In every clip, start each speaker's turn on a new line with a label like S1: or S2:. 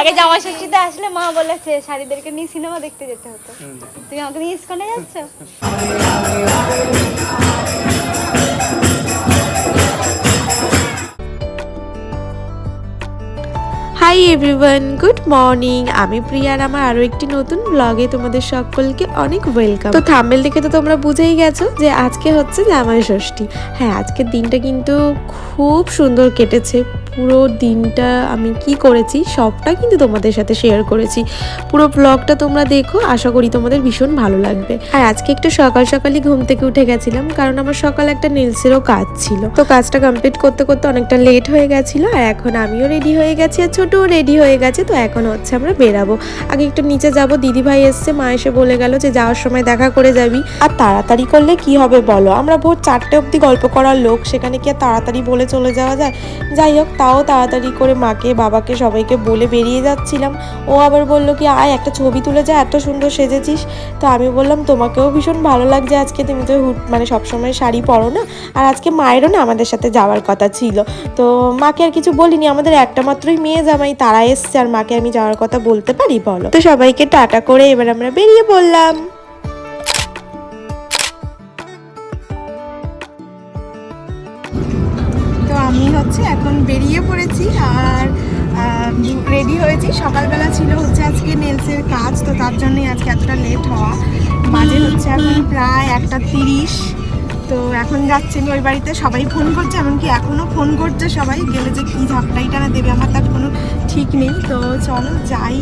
S1: আগে জামা ষষ্ঠীতে আসলে মা বলেছে শাড়িদেরকে নিয়ে সিনেমা দেখতে যেতে হতো। তুমি আমাকে নিয়ে ইস্কনে যাচ্ছ?
S2: হাই এভরিওয়ান গুড মর্নিং আমি প্রিয়ার আমার আরও একটি নতুন ব্লগে তোমাদের সকলকে অনেক ওয়েলকাম তো থাম্বেল দেখে তো তোমরা বুঝেই গেছো যে আজকে হচ্ছে জামাই ষষ্ঠী। হ্যাঁ আজকের দিনটা কিন্তু খুব সুন্দর কেটেছে। পুরো দিনটা আমি কি করেছি, সবটা কিন্তু তোমাদের সাথে শেয়ার করেছি। পুরো ব্লগটা তোমরা দেখো, আশা করি তোমাদের ভীষণ ভালো লাগবে। আর আজকে একটু সকাল সকালই ঘুম থেকে উঠে গেছিলাম, কারণ আমার সকাল একটা নেলসেরও কাজ ছিল। তো কাজটা কমপ্লিট করতে করতে অনেকটা লেট হয়ে গেছিল, আর এখন আমিও রেডি হয়ে গেছি, আর ছোটও রেডি হয়ে গেছে, তো এখন হচ্ছে আমরা বেরাবো। আগে একটু নিচে যাব দিদি ভাই এসছে, মা এসে বলে গেল যে যাওয়ার সময় দেখা করে যাবি। আর তাড়াতাড়ি করলে কি হবে বলো? আমরা ভোর চারটে অবধি গল্প করার লোক, সেখানে কি আর তাড়াতাড়ি বলে চলে যাওয়া যায়? যাই হোক তাও তাড়াতাড়ি করে মাকে, বাবাকে সবাইকে বলে বেরিয়ে যাচ্ছিলাম। ও আবার বলল কি, আয়, একটা ছবি তুলে যা, এত সুন্দর সেজেছিস। তো আমি বললাম, তোমাকেও ভীষণ ভালো লাগছে আজকে, তুমি তো হুট মানে সবসময় শাড়ি পরো না। আর আজকে মায়েরও না আমাদের সাথে যাওয়ার কথা ছিল। তো মাকে আর কিছু বলিনি, আমাদের একটা মাত্রই মেয়ে জামাই, তারা এসছে, আর মাকে আমি যাওয়ার কথা বলতে পারি বলো? তো সবাইকে টাটা করে এবার আমরা বেরিয়ে পড়লাম।
S3: এখন বেরিয়ে পড়েছি আর রেডি হয়েছি। সকালবেলা ছিল হচ্ছে আজকে নেলসের কাজ, তো তার জন্যই আজকে এতটা লেট হওয়া। বাজে হচ্ছে এখন প্রায় একটা তিরিশ। তো এখন যাচ্ছি ওই বাড়িতে। সবাই ফোন করছে, এমনকি এখনও ফোন করছে সবাই। গেলে যে কী ঝাপটাইটা না দেবে, আমার তার কোনো ঠিক নেই। তো চলো যাই।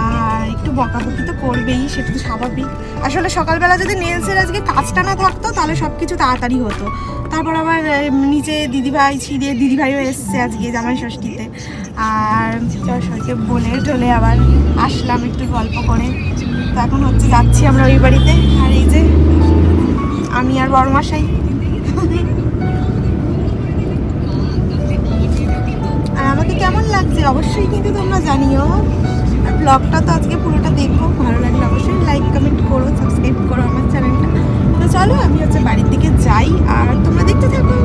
S3: আর একটু বকাবকি তো করবেই, সেটা তো স্বাভাবিক। আসলে সকালবেলা যদি নেলসের আজকে কাজটা না থাকতো, তাহলে সব কিছু তাড়াতাড়ি হতো। তারপর আবার নিচে দিদিভাই, ছিঁড়ে দিদিভাইও এসছে আজকে জামাই ষষ্ঠীতে। আর সবাইকে বলে টলে আবার আসলাম একটু গল্প করে। তো এখন হচ্ছে যাচ্ছি আমরা ওই বাড়িতে। আর এই যে, আমি আর বড়মাসাই আর আমাকে কেমন লাগছে? অবশ্যই কিন্তু তোমরা জানিও। আর ব্লগটা তো আজকে পুরোটা দেখো। ভালো লাগলে অবশ্যই লাইক, কমেন্ট করো, সাবস্ক্রাইব করো আমার চ্যানেলটা। তো চলো আমি হচ্ছে বাড়ির দিকে যাই আর তোমরা দেখতে থাকো।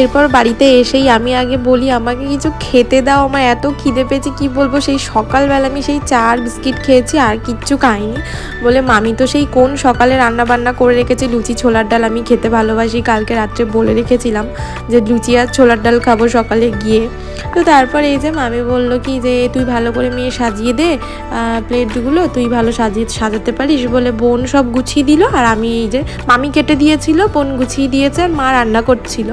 S2: এরপর বাড়িতে এসেই আমি আগে বলি, আমাকে কিছু খেতে দাও, আমার এত খিদে পেয়েছে, কি বলব? সেই সকালবেলা আমি সেই চা আর বিস্কিট খেয়েছি, আর কিচ্ছু খাইনি। বলে, মামি তো সেই কোন সকালে রান্না বান্না করে রেখেছে, লুচি, ছোলার ডাল আমি খেতে ভালোবাসি, কালকে রাত্রে বলে রেখেছিলাম যে, লুচি আর ছোলার ডাল খাব সকালে গিয়ে। তো তারপর এই যে মামি বলল কি যে, তুই ভালো করে মেয়ে সাজিয়ে দে প্লেটগুলো, তুই ভালো সাজিয়ে, সাজাতে পারিস? বলে, বোন সব গুছিয়ে দিল, আর আমি এই যে, মামি কেটে দিয়েছিল, বোন গুছিয়ে দিয়েছে, আর মা রান্না করছিল।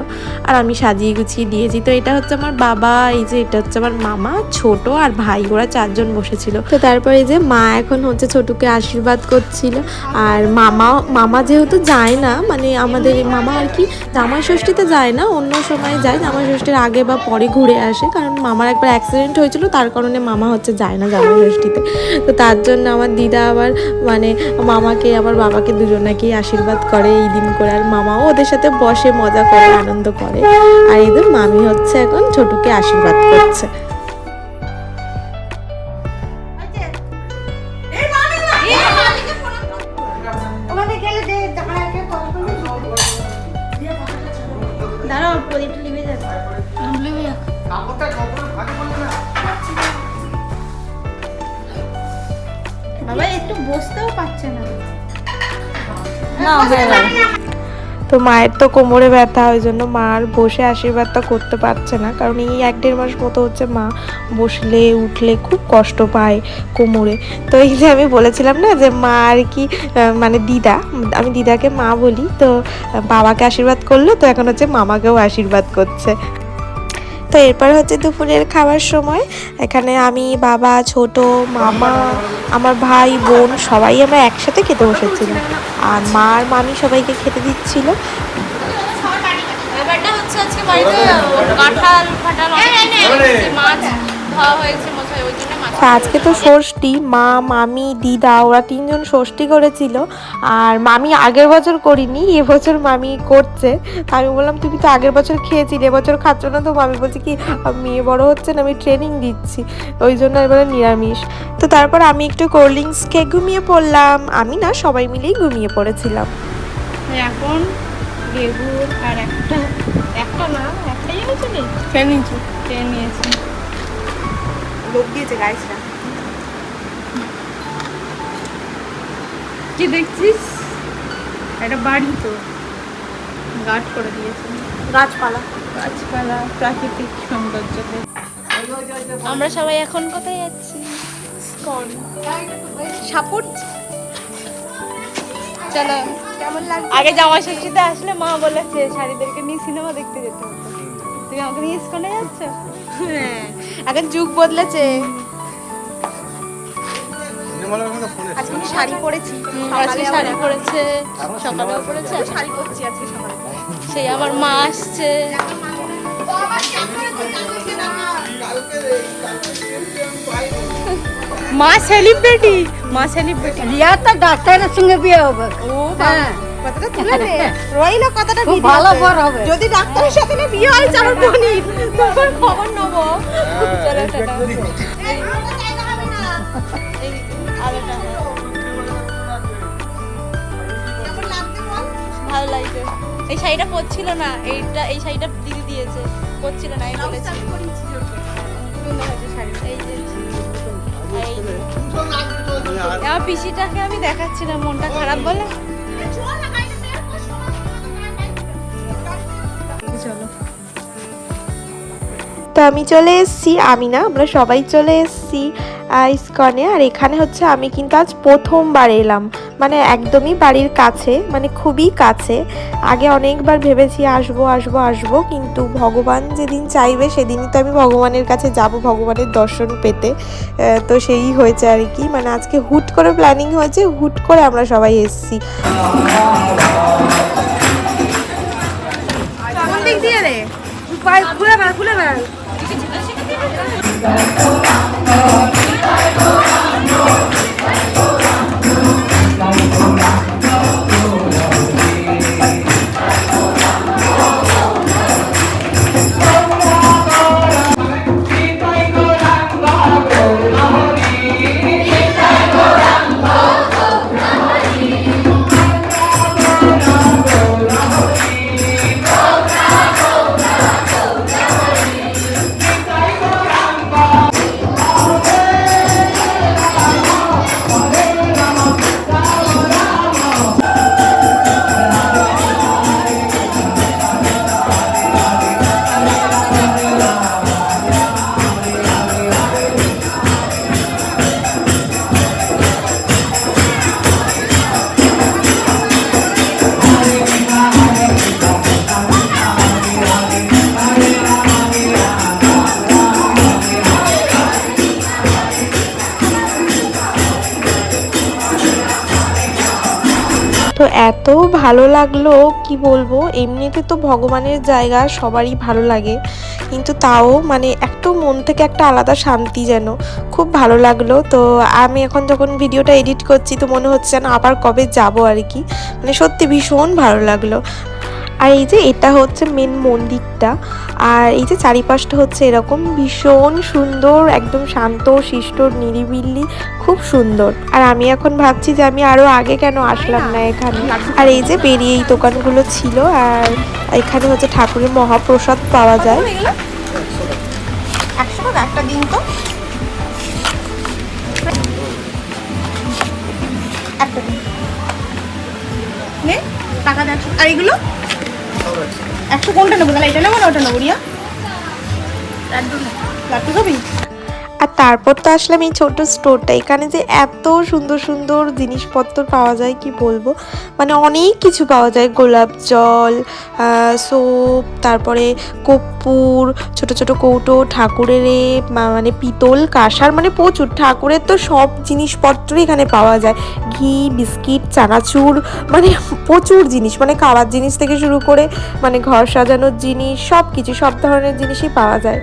S2: আর আমি সাজিয়ে গুছিয়ে দিয়েছি। তো এটা হচ্ছে আমার বাবা, এই যে এটা হচ্ছে আমার মামা, ছোট আর ভাই, ওরা চারজন বসেছিল। তো তারপরে এই যে মা এখন হচ্ছে ছোটকে আশীর্বাদ করছিল। আর মামা মামা যেহেতু যায় না মানে আমাদের মামা আর কি জামাই ষষ্ঠীতে যায় না, অন্য সময় যায়। জামাই ষষ্ঠীর আগে বা পরে ঘুরে আসে, কারণ মামার একবার অ্যাক্সিডেন্ট হয়েছিল, তার কারণে মামা হচ্ছে যায় না জামাই ষষ্ঠীতে। তো তার জন্য আমার দিদা আবার মানে মামাকে, আমার বাবাকে দুজনাকেই আশীর্বাদ করে এই দিন করে। আর মামাও ওদের সাথে বসে, মজা করে, আনন্দ করে। আর এদের মামি হচ্ছে এখন ছোটকে আশীর্বাদ করছে।
S1: বাবা একটু বসতেও পারছে না। না
S2: তো মায়ের তো কোমরে ব্যথা, ওই জন্য মা আর বসে আশীর্বাদটা করতে পারছে না। কারণ এই এক দেড় মাস মতো হচ্ছে মা বসলে, উঠলে খুব কষ্ট পায় কোমরে। তো এই যে আমি বলেছিলাম না যে মা আর কি মানে দিদা, আমি দিদাকে মা বলি, তো বাবাকে আশীর্বাদ করল, তো এখন হচ্ছে মামাকেও আশীর্বাদ করছে। তো এরপর হচ্ছে দুপুরের খাবার সময় এখানে আমি বাবা ছোট মামা আমার ভাই বোন সবাই আমরা একসাথে খেতে বসেছিলাম আর মার আর মামি সবাইকে খেতে দিচ্ছিল
S1: কাঁঠাল ফাটাল। মাছ ধোয়া হয়েছে মশাই ওই জন্য
S2: তা আজকে তো ষষ্ঠী মা মামি দিদা ওরা তিনজন ষষ্ঠী করেছিল। আর মামি আগের বছর করিনি এবছর মামি করছে। তা আমি বললাম তুমি তো আগের বছর খেয়েছিলে এবছর খাচ্ছ না তো? মামি বলছে কি মেয়ে বড় হচ্ছে না আমি ট্রেনিং দিচ্ছি। ওই জন্য এবারে নিরামিষ। তো তারপর আমি একটু কোল্ড ড্রিঙ্কস খেয়ে ঘুমিয়ে পড়লাম। আমি না সবাই মিলেই ঘুমিয়ে পড়েছিলাম।
S1: এখন লেবুর আর একটা একটা না একটাই এনেছিলি
S3: খেয়ে নিচ্ছি
S1: খেয়ে নিয়েছি।
S3: লোক দিয়েছে গাইসরা
S1: কি দেখছিস? একটা বাড়ি তো। গাছ করে দিয়েছে।
S3: গাছপালা।
S1: গাছপালা প্রাকৃতিক সৌন্দর্য। আমরা সবাই এখন কোথায় যাচ্ছি?
S3: সাপোর্ট
S1: চলো।
S3: কেমন লাগছে?
S1: আগে জামা ষষ্ঠীতে আসলে মা বলেছে শাড়িদেরকে নিয়ে সিনেমা দেখতে যেতে হতো তুমি আমাকে নিয়ে স্কুলে যাচ্ছ?
S3: এখন যুগ বদলেছে। আজকে আমি শাড়ি পরেছি।
S1: আজকে শাড়ি পরেছে। সকালেও পরেছে।
S3: শাড়ি পরছি আজকে সকালে।
S1: সেই আমার মা আসছে। মা সেলিব্রিটি মা সেলিব্রিটি
S4: রিয়া তো ডাক্তারের সঙ্গে বিয়ে হবে।
S3: ও বাবা। কথাটা তুলে নে। রইল কথাটা
S4: খুব ভালো বর হবে।
S3: যদি ডাক্তারের সাথে না বিয়ে হয়
S1: তখন খবর নেব। চলো টাটা এই ভালো লাগছে। এই শাড়িটা পরছিল না এইটা এই শাড়িটা দিদি দিয়েছে। পরছিল না আমি বলেছি এই যে। আমার পিসিটাকে আমি দেখাচ্ছিলাম মনটা খারাপ বলে।
S2: তো আমি চলে এসেছি আমি না আমরা সবাই চলে এসেছি ইস্কনে আর এখানে হচ্ছে আমি কিন্তু আজ প্রথমবার এলাম। মানে একদমই বাড়ির কাছে মানে খুবই কাছে। আগে অনেকবার ভেবেছি আসব আসব আসব, কিন্তু ভগবান যেদিন চাইবে সেদিনই তো আমি ভগবানের কাছে যাব, ভগবানের দর্শন পেতে। তো সেই হয়েছে আর কি। মানে আজকে হুট করে প্ল্যানিং হয়েছে, হুট করে আমরা সবাই এসেছি।
S3: খুলে খুলে
S2: এত ভালো লাগল, কি বলব? এমনিতে তো ভগবানের জায়গা, সবারই ভালো লাগে। কিন্তু তাও মানে একটু মন থেকে একটা আলাদা শান্তি যেন। খুব ভালো লাগল। তো আমি এখন যখন ভিডিওটা এডিট করছি, তো মনে হচ্ছে যেন আবার কবে যাব আর কি। মানে সত্যি ভীষণ ভালো লাগল। আর এই যে এটা হচ্ছে মেন মন্দিরটা, আর এই যে চারিপাশটা হচ্ছে এরকম ভীষণ সুন্দর, একদম শান্ত, শিষ্ট, নিরিবিলি, খুব সুন্দর। আর আমি এখন ভাবছি যে আমি আরও আগে কেন আসলাম না এখানে। আর এই যে বেরিয়ে এই দোকানগুলো ছিল, আর এখানে হচ্ছে ঠাকুরের মহাপ্রসাদ পাওয়া যায়।
S3: একটা দিন তো টাকা দেখো আর এগুলো? একশো কোনটা নেব? তাহলে এটা নেব না ওটা নেব রিয়া? লাড্ডু খাবি?
S2: আর তারপর তো আসলাম এই ছোট স্টোরটা এখানে যে এত সুন্দর সুন্দর জিনিসপত্র পাওয়া যায়, কি বলব? মানে অনেক কিছু পাওয়া যায়। গোলাপ জল সোপ তারপরে কর্পূর, ছোট ছোট কৌটো, ঠাকুরের মানে পিতল, কাঁসার মানে প্রচুর। ঠাকুরের তো সব জিনিসপত্রই এখানে পাওয়া যায়। ঘি, বিস্কিট, চানাচুর মানে প্রচুর জিনিস। মানে খাওয়ার জিনিস থেকে শুরু করে মানে ঘর সাজানোর জিনিস সব কিছু সব ধরনের জিনিসই পাওয়া যায়।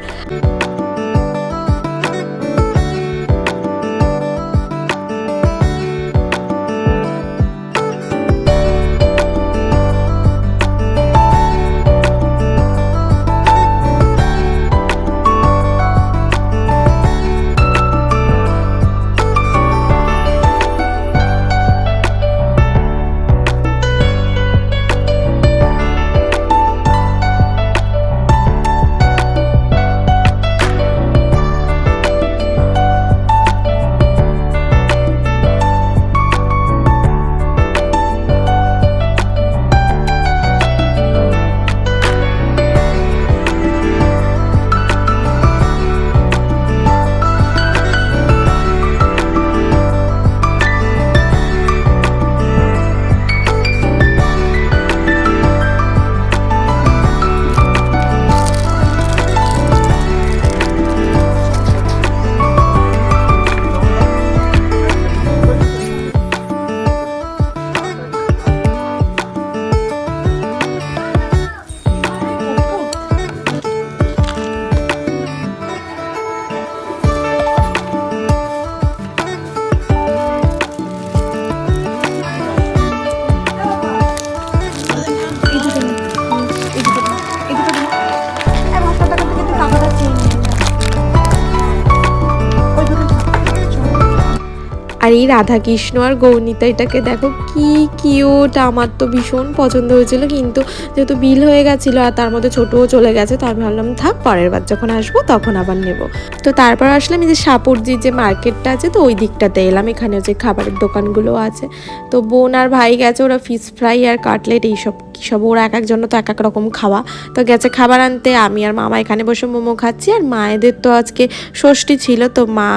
S2: আর এই রাধা কৃষ্ণ আর গৌনিতা এটাকে দেখো কি কিউট আমার তো ভীষণ পছন্দ হয়েছিল, কিন্তু যেহেতু বিল হয়ে গেছিল আর তার মধ্যে ছোটও চলে গেছে তো আমি ভাবলাম, থাক, পরের বার যখন আসব তখন আবার নেব। তো তারপর আসলাম এই যে সাপুরজির যে মার্কেটটা আছে, তো ওই দিকটাতে এলাম এখানে যে খাবারের দোকানগুলো আছে। তো বোন আর ভাই গেছে, ওরা ফিশ ফ্রাই আর কাটলেট এইসব সব, ওরা এক একজন তো এক এক রকম খাওয়া। তো গেছে খাবার আনতে, আমি আর মামা এখানে বসে মোমো খাচ্ছি, আর মায়েদের তো আজকে ষষ্ঠী ছিল, তো মা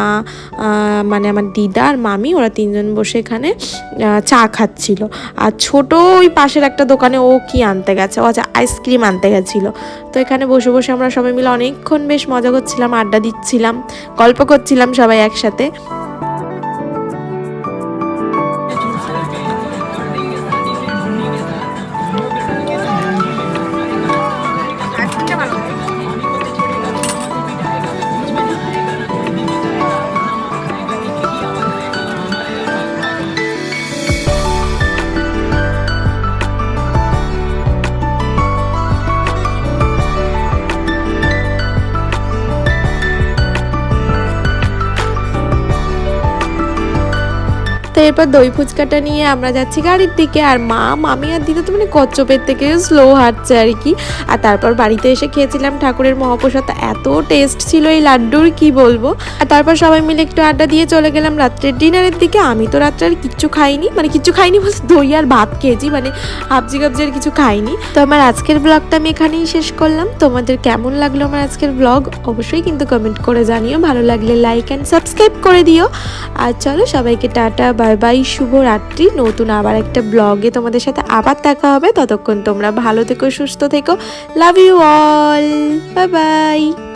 S2: মানে আমার দিদা আর মামি ওরা তিনজন বসে এখানে চা খাচ্ছিল। আর ছোট ওই পাশের একটা দোকানে ও কি আনতে গেছে, ও আচ্ছা আইসক্রিম আনতে গেছিল। তো এখানে বসে বসে আমরা সবাই মিলে অনেকক্ষণ বেশ মজা করছিলাম, আড্ডা দিচ্ছিলাম, গল্প করছিলাম সবাই একসাথে। এরপর দই ফুচকাটা নিয়ে আমরা যাচ্ছি গাড়ির দিকে। আর মা, মামি আর দিদা তো মানে কচ্চপের থেকে স্লো হাঁটছে আর কি। আর তারপর বাড়িতে এসে খেয়েছিলাম ঠাকুরের মহাপ্রসাদ। এত টেস্ট ছিল এই লাড্ডুর, কি বলব? আর তারপর সবাই মিলে একটু আড্ডা দিয়ে চলে গেলাম রাত্রের ডিনারের দিকে। আমি তো রাত্রে আর কিচ্ছু খাইনি। মানে কিচ্ছু খাইনি বলতে দই আর ভাত খেয়েছি। মানে হাবজি গাবজি আর কিছু খাইনি। তো আমার আজকের ব্লগটা আমি এখানেই শেষ করলাম। তোমাদের কেমন লাগল আমার আজকের ব্লগ অবশ্যই কিন্তু কমেন্ট করে জানিও। ভালো লাগলে লাইক অ্যান্ড সাবস্ক্রাইব করে দিও। আর চলো সবাইকে টাটা বাই বাই শুভ রাত্রি। নতুন আবার একটা ব্লগে তোমাদের সাথে আবার দেখা হবে। ততক্ষণ তোমরা ভালো থেকো, সুস্থ থেকো। Love you all bye bye